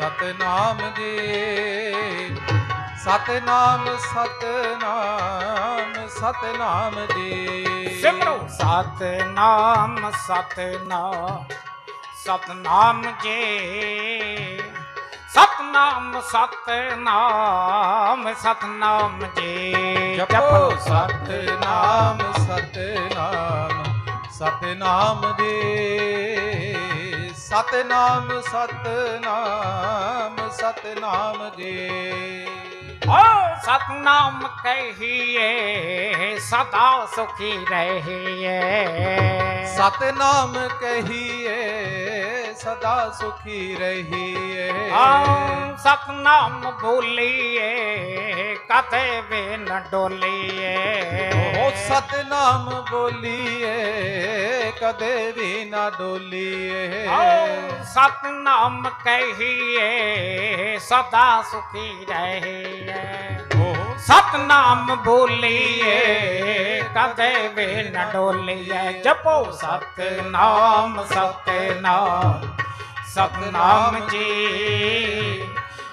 ਸਤਨਾਮ ਜੀ। ਸਤਨਾਮ ਸਤਨਾਮ ਸਤਨਾਮ ਜੀ। ਸਿਮਰੋ। ਸਤਨਾਮ ਸਤਨਾਮ ਸਤਨਾਮ ਜੀ। ਸਤਨਾਮ ਸਤਨਾਮ ਸਤਨਾਮ ਜੀ। ਜਪੋ। ਸਤਨਾਮ ਸਤਨਾਮ ਸਤਨਾਮ ਜੀ। ਸਤਨਾਮ ਸਤਨਾਮ ਸਤਨਾਮ ਜੀ। ਓ ਸਤਨਾਮ ਕਹੀਏ ਸਦਾ ਸੁਖੀ ਰਹੀਏ। ਸਤਨਾਮ ਕਹੀਏ ਸਦਾ ਸੁਖੀ ਰਹੀਏ। ਆ ਸਤਨਾਮ ਬੋਲੀਏ ਕਦੇ ਵੀ ਨ ਡੋਲੀਏ? ਓ ਸਤਨਾਮ ਬੋਲੀਏ ਕਦੇ ਵੀ ਨਾ ਡੋਲੀਏ। ਸਤਨਾਮ ਕਹੀਏ ਸਦਾ ਸੁਖੀ ਰਹੀਏ। ਓ ਸਤਨਾਮ ਬੋਲੀਏ ਕਦੇ ਵੀ ਨ ਡੋਲੀਏ। ਜਪੋ ਸਤਨਾਮ ਸਤਨਾਮ ਸਤਨਾਮ ਜੀ।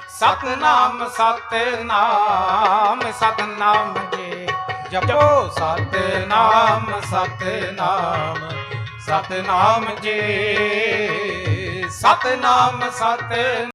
ਸਤਨਾਮ ਸਤਨਾਮ। ਸਤਨਾਮ ਜੀ। ਜਪੋ ਸਤਨਾਮ ਸਤਨਾਮ ਸਤਨਾਮ ਜੀ। ਸਤਨਾਮ ਸਤਨਾਮ।